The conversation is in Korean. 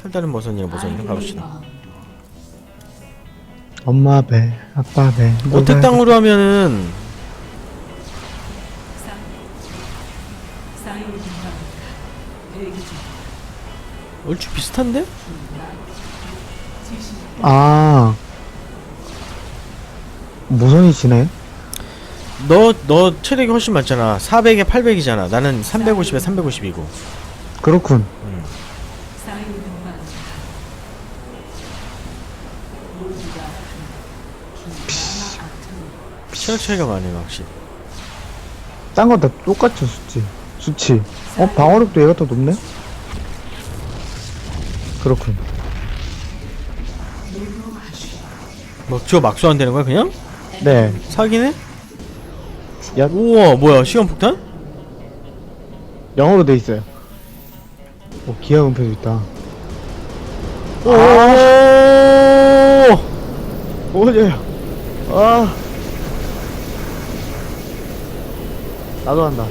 털다른 버섯이랑 버섯이랑 가봅시다 엄마 배, 아빠 배. 오택 땅으로 하면은 얼추 비슷한데? 아. 무선이 지네? 너, 너 체력이 훨씬 많잖아 400에 800이잖아 나는 350에 350이고 그렇군. 체력 차이가 많네 확실히 딴거다 똑같죠, 수치. 수치. 어, 방어력도 얘가 더 높네? 그렇군. 뭐 저거 막수 안 되는 거야 그냥? 네. 사기네? 야. 우와 뭐야 시간 폭탄? 영어로 돼 있어요. 오, 기아 은폐도 있다. 오 오냐 아. 나도 한다.